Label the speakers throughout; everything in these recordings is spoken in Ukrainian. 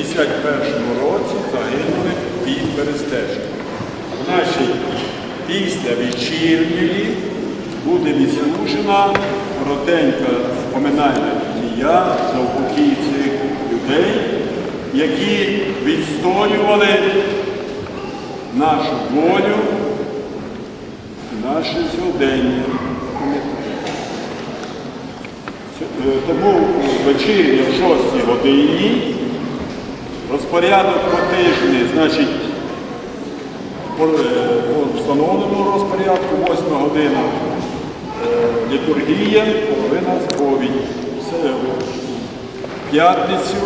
Speaker 1: 51-му році загинули під Берестежком. В нашій після вечірньої буде відслужена коротенька поминальна дія за упокій цих людей, які відстоювали нашу волю і наше сьогодення. Е, Тому вечірня в 6 годині розпорядок по тижні, значить, по, е, встановленому розпорядку, 8 година е, літургія, половина сповідь. Все, е, в п'ятницю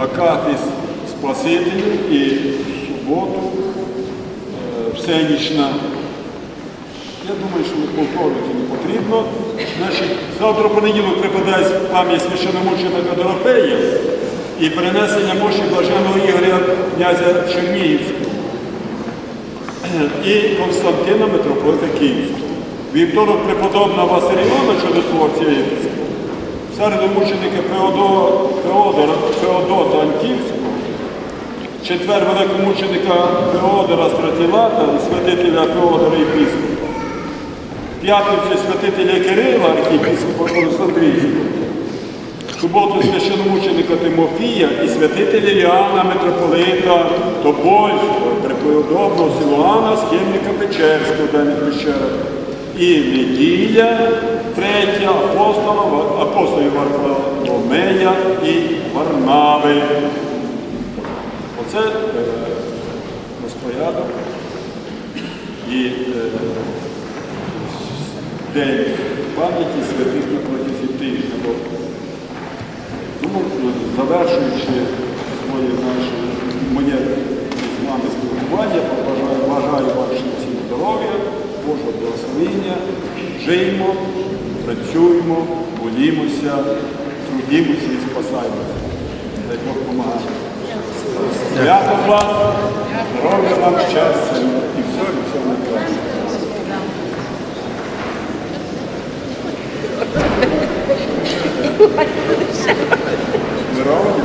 Speaker 1: Акафіс Спасителю і суботу всенічна. Я думаю, що повторювати не потрібно. Значить, завтра понеділок припадає пам'ять священномученика Дорофея і перенесення мощі блаженого Ігоря князя Чернігівського і Константина митрополита Київського. Вівторок преподобна Василіона, чудотворця в середу мученика Феодора, Феодота Антівського, четвер великомученика Феодора Стратилата і святителя Феодора Єпископа. П'ятницю святителя Кирила, архієпископа Олександрійського, суботу священомученика Тимофія і святителя Іоанна митрополита Тобольського, преподобного Силуана, схемника Печерського, денних печерах. І неділя, третя апостола, апостолів Варфоломея і Варнави. Оце е, розпорядок і е, день пам'яті святих на протязі тижня. Тому, завершуючи своє наше моє з вами спілкування, бажаю вашим всім здоров'я, Божого благословення, жиймо, працюємо, молімося, трудімося і спасаємося. Дай Бог допомагає. Свято вас, здоров'я вам, щастя і все, і все найкраще. Здоров'я.